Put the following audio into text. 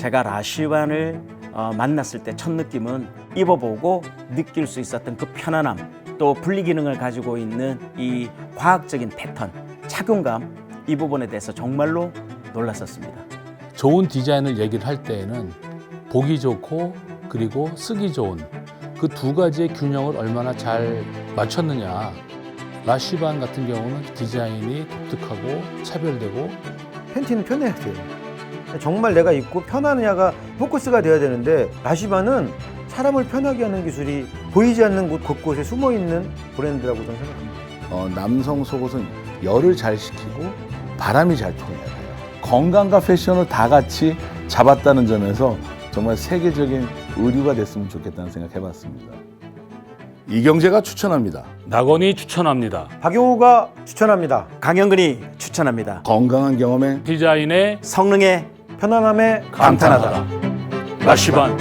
제가 라쉬반을 어, 만났을 때 첫 느낌은 입어보고 느낄 수 있었던 그 편안함 또 분리 기능을 가지고 있는 이 과학적인 패턴 착용감 이 부분에 대해서 정말로 놀랐었습니다. 좋은 디자인을 얘기를 할 때에는 보기 좋고 그리고 쓰기 좋은 그 두 가지의 균형을 얼마나 잘 맞췄느냐. 라쉬반 같은 경우는 디자인이 독특하고 차별되고 팬티는 편해야 돼요. 정말 내가 입고 편하느냐가 포커스가 돼야 되는데 라시바는 사람을 편하게 하는 기술이 보이지 않는 곳 곳곳에 숨어 있는 브랜드라고 저는 생각합니다. 어, 남성 속옷은 열을 잘 식히고 바람이 잘 통해야 돼요. 건강과 패션을 다 같이 잡았다는 점에서 정말 세계적인 의류가 됐으면 좋겠다는 생각 해봤습니다. 이경재가 추천합니다. 낙원이 추천합니다. 박용호가 추천합니다. 강영근이 추천합니다. 건강한 경험에 디자인의 성능에 편안함에 감탄하다. 라쉬반